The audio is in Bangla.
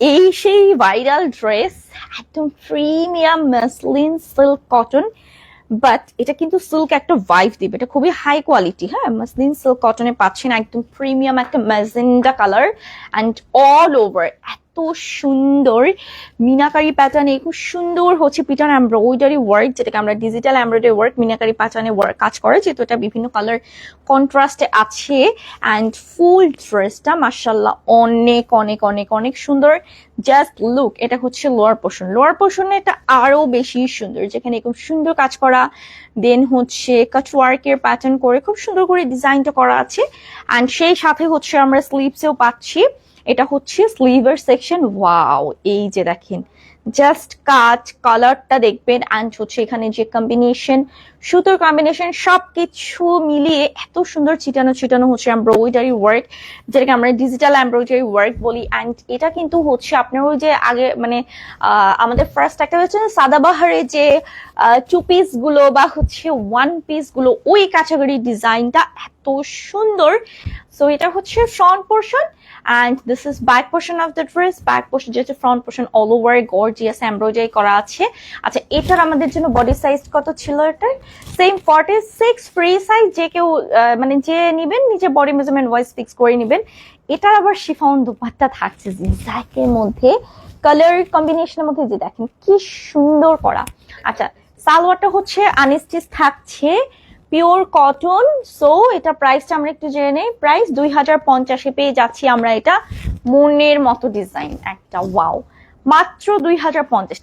এই সেই ভাইরাল ড্রেস একদম premium muslin silk cotton but এটা কিন্তু সিল্ক একটা ভাইভ দিবে। এটা খুবই হাই কোয়ালিটি হ্যাঁ? মাসলিন সিল্ক কটনে পাচ্ছেন একদম প্রিমিয়াম একটা magenta colour and all over সুন্দর মিনাকারি প্যাটার্নে খুব সুন্দর হচ্ছে পিটার এমব্রয়ডারি ওয়ার্ক যেটাকে আমরা ডিজিটাল এমব্রয়ডারি ওয়ার্ক মিনাকারি প্যাটার্নে ওয়ার্ক কাজ করে, যেহেতু এটা বিভিন্ন কালার কন্ট্রাস্টে আছে অ্যান্ড ফুল ড্রেসটা মার্শাল্লাহ অনেক অনেক অনেক অনেক সুন্দর। জাস্ট লুক এটা হচ্ছে লোয়ার পোর্শন লোয়ার পোর্শনে এটা আরও বেশি সুন্দর, যেখানে খুব সুন্দর কাজ করা। দেন হচ্ছে কাটওয়ার্কের প্যাটার্ন করে খুব সুন্দর করে ডিজাইনটা করা আছে। অ্যান্ড সেই সাথে হচ্ছে আমরা স্লিভসেও পাচ্ছি। এটা হচ্ছে স্লিভের সেকশন ওয়াও এই যে দেখেন জাস্ট কাজ কালারটা দেখবেন অ্যান্ড হচ্ছে এখানে যে কম্বিনেশন সুতোর কম্বিনেশন সবকিছু মিলিয়ে এত সুন্দর ছিটানো ছিটানো হচ্ছে এমব্রয়ডারি ওয়ার্ক যেটাকে আমরা ডিজিটাল এমব্রয়ডারি ওয়ার্ক বলি অ্যান্ড এটা কিন্তু হচ্ছে আপনার ওই যে আগে মানে আমাদের ফার্স্ট একটা হচ্ছে সাদাবাহারে যে টু পিসগুলো বা হচ্ছে ওয়ান পিসগুলো, ওই ক্যাটাগরি ডিজাইনটা এত সুন্দর সো এটা হচ্ছে front portion and this is back portion of the dress back portion যেটা front portion all over gorgeous embroidery করা আছে। আচ্ছা এটার আমাদের জন্য বডি সাইজ কত ছিল এটার? Same forty six free size যে কেউ মানে যে নিবেন, নিজে বডি মেজারমেন্ট ওয়াইজ ফিক্স করে নিবেন। এটার আবার শিফন দুপাট্টা থাকছে জিজাকের মধ্যে। কালার কম্বিনেশনের মধ্যে যে দেখেন কি সুন্দর করা। আচ্ছা সালোয়ারটা হচ্ছে আনস্টিচ থাকছে। Pure cotton. সো এটা প্রাইসটা আমরা একটু জেনে নেই। প্রাইস দুই হাজার পঞ্চাশে পেয়ে যাচ্ছি আমরা এটা। মনের মতো ডিজাইন একটা ওয়াও মাত্র দুই হাজার পঞ্চাশ